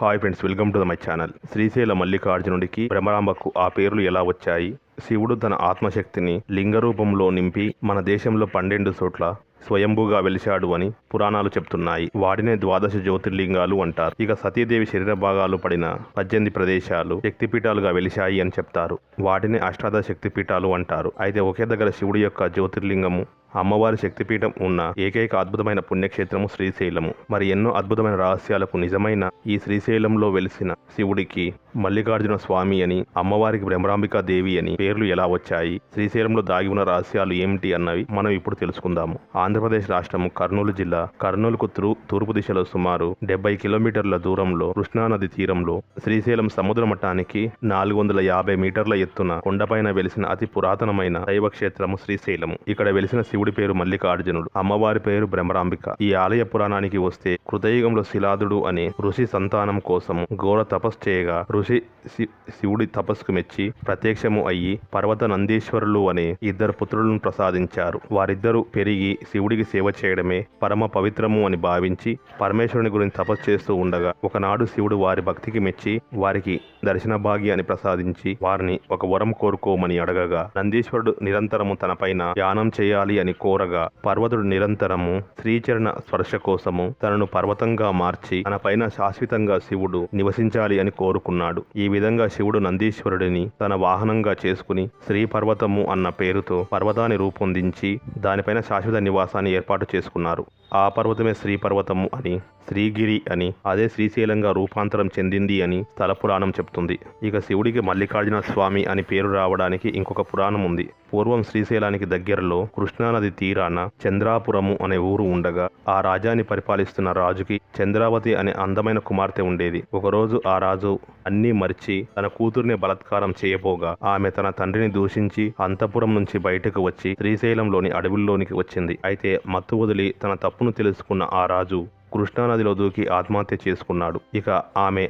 Hi friends welcome to the my channel Srisaila మల్లికార్జునుడికి భ్రమరాంబకు ఆ పేర్లు ఎలా వచ్చాయి? శివుడు తన ఆత్మశక్తిని లింగ రూపంలో నింపి మన దేశంలో పన్నెండు చోట్ల స్వయంభూగా వెలిశాడు అని పురాణాలు చెప్తున్నాయి. వాటినే ద్వాదశ జ్యోతిర్లింగాలు అంటారు. ఇక సతీదేవి శరీర భాగాలు పడిన పద్దెనిమిది ప్రదేశాలు శక్తిపీఠాలుగా వెలిశాయి అని చెప్తారు. వాటిని అష్టాదశ శక్తిపీఠాలు అంటారు. అయితే ఒకే దగ్గర శివుడి యొక్క జ్యోతిర్లింగము అమ్మవారి శక్తిపీఠం ఉన్న ఏకైక అద్భుతమైన పుణ్యక్షేత్రము శ్రీశైలము. మరి ఎన్నో అద్భుతమైన రహస్యాలకు నిజమైన ఈ శ్రీశైలంలో వెలిసిన శివుడికి మల్లికార్జున స్వామి అని అమ్మవారికి బ్రహ్మరాంబికా దేవి అని పేర్లు ఎలా వచ్చాయి శ్రీశైలంలో దాగి ఉన్న రహస్యాలు ఏమిటి అన్నవి మనం ఇప్పుడు తెలుసుకుందాము. ఆంధ్రప్రదేశ్ రాష్ట్రము కర్నూలు జిల్లా కర్నూలుకు తూరు తూర్పు దిశలో సుమారు డెబ్బై కిలోమీటర్ల దూరంలో కృష్ణానది తీరంలో శ్రీశైలం సముద్ర మట్టానికి నాలుగు వందల యాభై మీటర్ల ఎత్తున కొండపైన వెలిసిన అతి పురాతనమైన దైవక్షేత్రము శ్రీశైలము. ఇక్కడ వెలిసిన శివుడి పేరు మల్లికార్జునుడు అమ్మవారి పేరు బ్రహ్మరాంబిక. ఈ ఆలయ పురాణానికి వస్తే కృతయుగంలో శిలాదుడు అనే ఋషి సంతానం కోసం ఘోర తపస్సు చేయగా ఋషి శి- శివుడి తపస్సుకు మెచ్చి ప్రత్యక్షము అయ్యి పర్వత నందీశ్వరులు అనే ఇద్దరు పుత్రులను ప్రసాదించారు. వారిద్దరూ పెరిగి శివుడికి సేవ చేయడమే పరమ పవిత్రము అని భావించి పరమేశ్వరుని గురించి తపస్సు చేస్తూ ఉండగా ఒకనాడు శివుడు వారి భక్తికి మెచ్చి వారికి దర్శన భాగ్యాన్ని ప్రసాదించి వారిని ఒక వరం కోరుకోమని అడగగా నందీశ్వరుడు నిరంతరము తనపైన ధ్యానం చేయాలి అని కోరగా పర్వతుడు నిరంతరము శ్రీచరణ స్పర్శ కోసము తనను పర్వతంగా మార్చి తన పైన శాశ్వతంగా శివుడు నివసించాలి అని కోరుకున్నాడు. ఈ విధంగా శివుడు నందీశ్వరుడిని తన వాహనంగా చేసుకుని శ్రీ పర్వతము అన్న పేరుతో పర్వతాన్ని రూపొందించి దానిపైన శాశ్వత నివాసాన్ని ఏర్పాటు చేసుకున్నారు. ఆ పర్వతమే శ్రీ పర్వతము అని శ్రీగిరి అని అదే శ్రీశైలంగా రూపాంతరం చెందింది అని స్థల పురాణం చెప్తుంది. ఇక శివుడికి మల్లికార్జున స్వామి అని పేరు రావడానికి ఇంకొక పురాణం ఉంది. పూర్వం శ్రీశైలానికి దగ్గరలో కృష్ణానది తీరాన చంద్రాపురము అనే ఊరు ఉండగా ఆ రాజాని పరిపాలిస్తున్న రాజుకి చంద్రావతి అనే అందమైన కుమార్తె ఉండేది. ఒకరోజు ఆ రాజు అన్నీ మరిచి తన కూతుర్ని బలత్కారం చేయబోగా ఆమె తన తండ్రిని దూషించి అంతపురం నుంచి బయటకు వచ్చి శ్రీశైలంలోని అడవుల్లోనికి వచ్చింది. అయితే మత్తు వదిలి తన తప్పును తెలుసుకున్న ఆ రాజు కృష్ణానదిలో దూకి ఆత్మహత్య చేసుకున్నాడు. ఇక ఆమె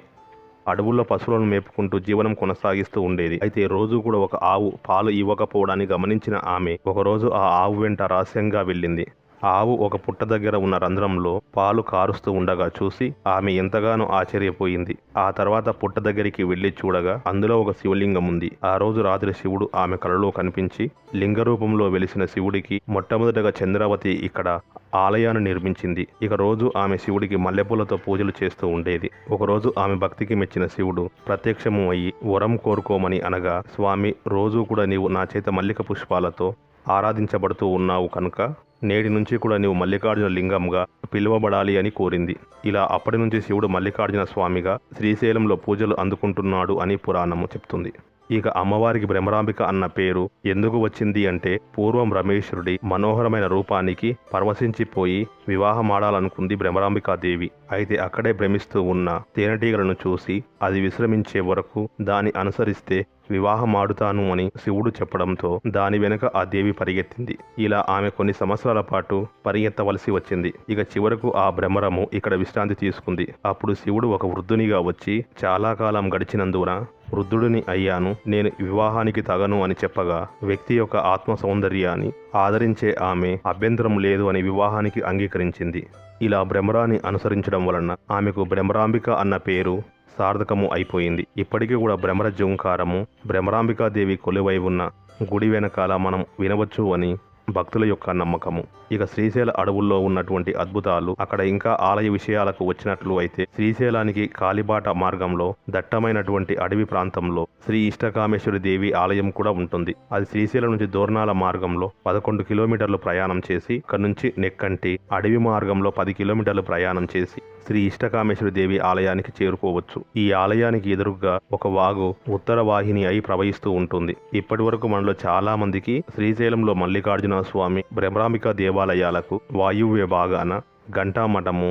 అడవుల్లో పశువులను మేపుకుంటూ జీవనం కొనసాగిస్తూ ఉండేది. అయితే రోజు కూడా ఒక ఆవు పాలు ఇవ్వకపోవడాన్ని గమనించిన ఆమె ఒకరోజు ఆ ఆవు వెంట రహస్యంగా వెళ్ళింది. ఆవు ఒక పుట్ట దగ్గర ఉన్న రంధ్రంలో పాలు కారుస్తూ ఉండగా చూసి ఆమె ఎంతగానో ఆశ్చర్యపోయింది. ఆ తర్వాత పుట్ట దగ్గరికి వెళ్ళి చూడగా అందులో ఒక శివలింగం ఉంది. ఆ రోజు రాత్రి శివుడు ఆమె కలలో కనిపించి లింగ రూపంలో వెలిసిన శివుడికి మొట్టమొదటగా చంద్రావతి ఇక్కడ ఆలయాన్ని నిర్మించింది. ఇక రోజు ఆమె శివుడికి మల్లెపూలతో పూజలు చేస్తూ ఉండేది. ఒకరోజు ఆమె భక్తికి మెచ్చిన శివుడు ప్రత్యక్షము అయ్యి వరం కోరుకోమని అనగా స్వామి రోజు కూడా నీవు నా చేత మల్లిక పుష్పాలతో ఆరాధించబడుతూ ఉన్నావు కనుక నేటి నుంచి కూడా నీవు మల్లికార్జున లింగంగా పిలువబడాలి అని కోరింది. ఇలా అప్పటి నుంచి శివుడు మల్లికార్జున స్వామిగా శ్రీశైలంలో పూజలు అందుకుంటున్నాడు అని పురాణము చెప్తుంది. ఇక అమ్మవారికి భ్రమరాంబిక అన్న పేరు ఎందుకు వచ్చింది అంటే పూర్వం రమేశ్వరుడి మనోహరమైన రూపానికి పరవశించిపోయి వివాహమాడాలనుకుంది భ్రమరాంబికాదేవి అయితే అక్కడే భ్రమిస్తూ ఉన్న తేనెటీగలను చూసి అది విశ్రమించే వరకు దాని అనుసరిస్తే వివాహమాడుతాను అని శివుడు చెప్పడంతో దాని వెనుక ఆ దేవి పరిగెత్తింది. ఇలా ఆమె కొన్ని సంవత్సరాల పాటు పరిగెత్తవలసి వచ్చింది. ఇక చివరకు ఆ భ్రమరము ఇక్కడ విశ్రాంతి తీసుకుంది. అప్పుడు శివుడు ఒక వృద్ధునిగా వచ్చి చాలా కాలం గడిచినందున వృద్ధుడిని అయ్యాను. నేను వివాహానికి తగను అని చెప్పగా వ్యక్తి యొక్క ఆత్మ సౌందర్యాన్ని ఆదరించే ఆమె అభ్యంతరం లేదు అని వివాహానికి అంగీకరించింది. ఇలా భ్రమరాన్ని అనుసరించడం వలన ఆమెకు భ్రమరాంబిక అన్న పేరు సార్థకము అయిపోయింది. ఇప్పటికీ కూడా భ్రమర జంకారము భ్రమరాంబికాదేవి కొలువై ఉన్న గుడి వెనకాల మనం వినవచ్చు అని భక్తుల యొక్క నమ్మకము. ఇక శ్రీశైల అడవుల్లో ఉన్నటువంటి అద్భుతాలు అక్కడ ఇంకా ఆలయ విషయాలకు వచ్చినట్లు అయితే శ్రీశైలానికి కాలిబాట మార్గంలో దట్టమైనటువంటి అడవి ప్రాంతంలో శ్రీ ఇష్టకామేశ్వరి దేవి ఆలయం కూడా ఉంటుంది. అది శ్రీశైలం నుంచి దోర్నాల మార్గంలో పదకొండు కిలోమీటర్లు ప్రయాణం చేసి ఇక్కడ నుంచి నెక్కంటి అడవి మార్గంలో పది కిలోమీటర్లు ప్రయాణం చేసి శ్రీ ఇష్టకామేశ్వరి దేవి ఆలయానికి చేరుకోవచ్చు. ఈ ఆలయానికి ఎదురుగా ఒక వాగు ఉత్తర వాహిని అయి ప్రవహిస్తూ ఉంటుంది. ఇప్పటి వరకు మనలో చాలా మందికి శ్రీశైలంలో మల్లికార్జున స్వామి భ్రమరాంబిక దేవాలయాలకు వాయువ్య భాగాన ఘంటామఠము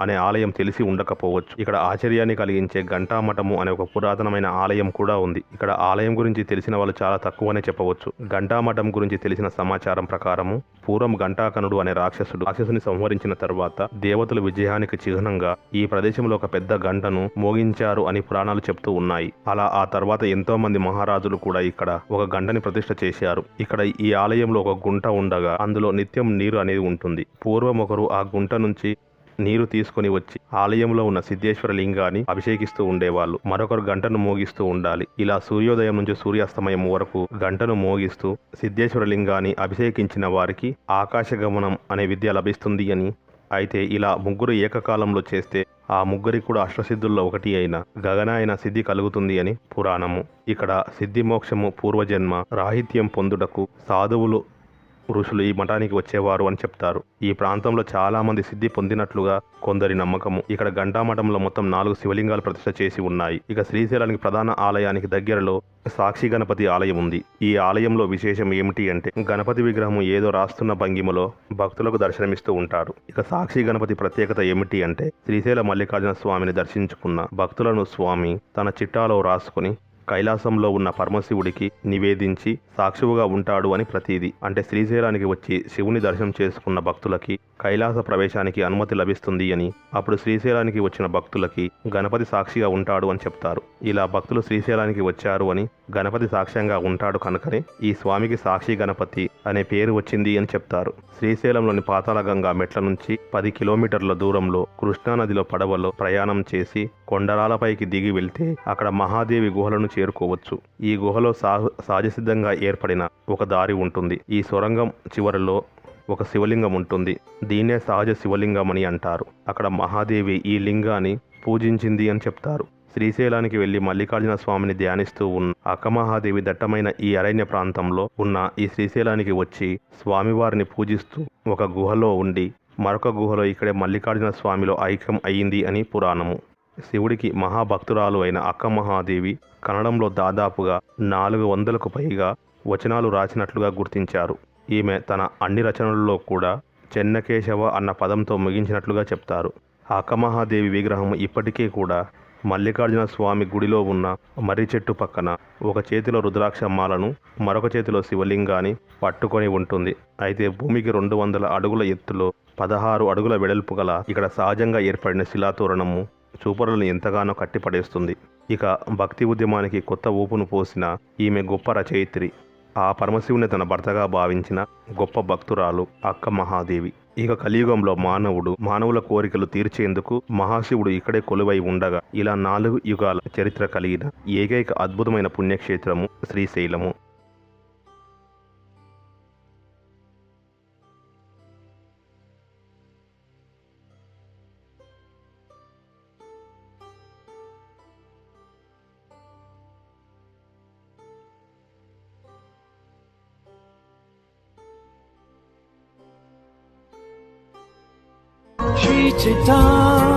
అనే ఆలయం తెలిసి ఉండకపోవచ్చు. ఇక్కడ ఆశ్చర్యాన్ని కలిగించే ఘంటామఠము అనే ఒక పురాతనమైన ఆలయం కూడా ఉంది. ఇక్కడ ఆలయం గురించి తెలిసిన వాళ్ళు చాలా తక్కువనే చెప్పవచ్చు. ఘంటామఠం గురించి తెలిసిన సమాచారం ప్రకారము పూర్వం ఘంటాకనుడు అనే రాక్షసుడు రాక్షసుని సంహరించిన తర్వాత దేవతల విజయానికి చిహ్నంగా ఈ ప్రదేశంలో ఒక పెద్ద గంటను మోగించారు అని పురాణాలు చెప్తూ ఉన్నాయి. అలా ఆ తర్వాత ఎంతో మంది మహారాజులు కూడా ఇక్కడ ఒక గంటని ప్రతిష్ట చేశారు. ఇక్కడ ఈ ఆలయంలో ఒక గుంట ఉండగా అందులో నిత్యం నీరు అనేది ఉంటుంది. పూర్వం ఒకరు ఆ గుంట నుంచి నీరు తీసుకొని వచ్చి ఆలయంలో ఉన్న సిద్ధేశ్వర లింగాన్ని అభిషేకిస్తూ ఉండేవాళ్ళు. మరొకరు గంటను మోగిస్తూ ఉండాలి. ఇలా సూర్యోదయం నుంచి సూర్యాస్తమయం వరకు గంటను మోగిస్తూ సిద్ధేశ్వర లింగాన్ని అభిషేకించిన వారికి ఆకాశగమనం అనే విద్య లభిస్తుంది అని. అయితే ఇలా ముగ్గురు ఏకకాలంలో చేస్తే ఆ ముగ్గురికి కూడా అష్టసిద్ధుల్లో ఒకటి అయిన గగనాయన సిద్ధి కలుగుతుంది అని పురాణము. ఇక్కడ సిద్ధి మోక్షము పూర్వజన్మ రాహిత్యం పొందుటకు సాధువులు ఋషులు ఈ మఠానికి వచ్చేవారు అని చెప్తారు. ఈ ప్రాంతంలో చాలామంది సిద్ధి పొందినట్లుగా కొందరి నమ్మకము. ఇక్కడ ఘంటామఠంలో మొత్తం నాలుగు శివలింగాలు ప్రతిష్ట చేసి ఉన్నాయి. ఇక శ్రీశైలానికి ప్రధాన ఆలయానికి దగ్గరలో సాక్షి గణపతి ఆలయం ఉంది. ఈ ఆలయంలో విశేషం ఏమిటి అంటే గణపతి విగ్రహం ఏదో రాస్తున్న భంగిమలో భక్తులకు దర్శనమిస్తూ ఉంటారు. ఇక సాక్షి గణపతి ప్రత్యేకత ఏమిటి అంటే శ్రీశైల మల్లికార్జున స్వామిని దర్శించుకున్న భక్తులను స్వామి తన చిట్టాలో రాసుకుని కైలాసంలో ఉన్న పరమశివుడికి నివేదించి సాక్షువుగా ఉంటాడు అని ప్రతీది. అంటే శ్రీశైలానికి వచ్చి శివుని దర్శనం చేసుకున్న భక్తులకి కైలాస ప్రవేశానికి అనుమతి లభిస్తుంది అని. అప్పుడు శ్రీశైలానికి వచ్చిన భక్తులకి గణపతి సాక్షిగా ఉంటాడు అని చెప్తారు. ఇలా భక్తులు శ్రీశైలానికి వచ్చారు అని గణపతి సాక్ష్యంగా ఉంటాడు కనుకనే ఈ స్వామికి సాక్షి గణపతి అనే పేరు వచ్చింది అని చెప్తారు. శ్రీశైలంలోని పాతాళగంగా మెట్ల నుంచి పది కిలోమీటర్ల దూరంలో కృష్ణానదిలో పడవలో ప్రయాణం చేసి కొండరాలపైకి దిగి వెళ్తే అక్కడ మహాదేవి గుహలను చేరుకోవచ్చు. ఈ గుహలో సా సహజసిద్ధంగా ఏర్పడిన ఒక దారి ఉంటుంది. ఈ సొరంగం చివరిలో ఒక శివలింగం ఉంటుంది. దీన్నే సహజ శివలింగం అని అంటారు. అక్కడ మహాదేవి ఈ లింగాన్ని పూజించింది అని చెప్తారు. శ్రీశైలానికి వెళ్ళి మల్లికార్జున స్వామిని ధ్యానిస్తూ ఉన్న అక్కమహాదేవి దట్టమైన ఈ అరణ్య ప్రాంతంలో ఉన్న ఈ శ్రీశైలానికి వచ్చి స్వామివారిని పూజిస్తూ ఒక గుహలో ఉండి మరొక గుహలో ఇక్కడే మల్లికార్జున స్వామిలో ఐక్యం అయింది అని పురాణము. శివుడికి మహాభక్తురాలు అయిన అక్క మహాదేవి కన్నడంలో దాదాపుగా నాలుగు వందలకు పైగా వచనాలు రాసినట్లుగా గుర్తించారు. ఈమె తన అన్ని రచనలలో కూడా చెన్నకేశవ అన్న పదంతో ముగించినట్లుగా చెప్తారు. ఆ విగ్రహం ఇప్పటికీ కూడా మల్లికార్జున స్వామి గుడిలో ఉన్న మర్రి చెట్టు పక్కన ఒక చేతిలో రుద్రాక్ష మాలను మరొక చేతిలో శివలింగాన్ని పట్టుకొని ఉంటుంది. అయితే భూమికి రెండు వందల అడుగుల ఎత్తులో పదహారు అడుగుల వెడల్పు గల ఇక్కడ సహజంగా ఏర్పడిన శిలాతోరణము చూపరులను ఎంతగానో కట్టిపడేస్తుంది. ఇక భక్తి ఉద్యమానికి కొత్త ఊపును పోసిన ఈమె గొప్ప రచయిత్రి. ఆ పరమశివుని తన భర్తగా భావించిన గొప్ప భక్తురాలు అక్క మహాదేవి. ఇక కలియుగంలో మానవుడు మానవుల కోరికలు తీర్చేందుకు మహాశివుడు ఇక్కడే కొలువై ఉండగా ఇలా నాలుగు యుగాల చరిత్ర కలిగిన ఏకైక అద్భుతమైన పుణ్యక్షేత్రము శ్రీశైలము. to 道